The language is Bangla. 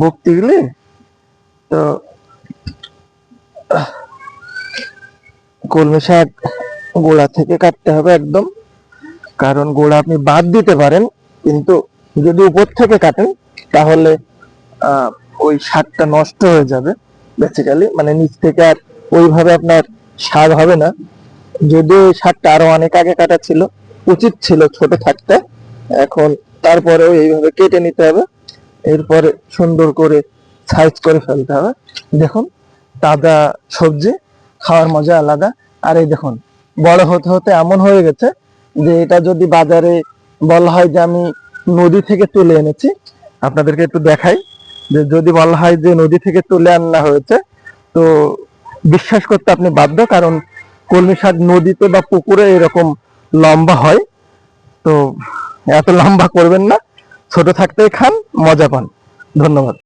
বকতে গেলে তো, কলমি শাক গোড়া থেকে কাটতে হবে একদম। কারণ গোড়া আপনি বাদ দিতে পারেন, কিন্তু যদি উপর থেকে কাটেন, তাহলে ওই শাকটা নষ্ট হয়ে যাবে বেসিক্যালি মানে নিচ থেকে আর ওইভাবে আপনার শাক হবে না। যদিও এই শাকটা আরও অনেক আগে কাটা ছিল, উচিত ছিল ছোট থাকতে। এখন তারপরেও এইভাবে কেটে নিতে হবে। এরপরে সুন্দর করে সাইজ করে ফেলতে হবে। দেখুন, তাজা সবজি, খাওয়ার মজা আলাদা। আর এই দেখুন, বড় হতে হতে এমন হয়ে গেছে যে এটা যদি বাজারে বলা হয় যে আমি নদী থেকে তুলে এনেছি, আপনাদেরকে একটু দেখাই যে যদি বলা হয় যে নদী থেকে তুলে আনা হয়েছে, তো বিশ্বাস করতে আপনি বাধ্য, কারণ কলমি শাক নদীতে বা পুকুরে এরকম লম্বা হয়। তো এত লম্বা করবেন না। ছোট থাকতে খান মজা পান। ধন্যবাদ।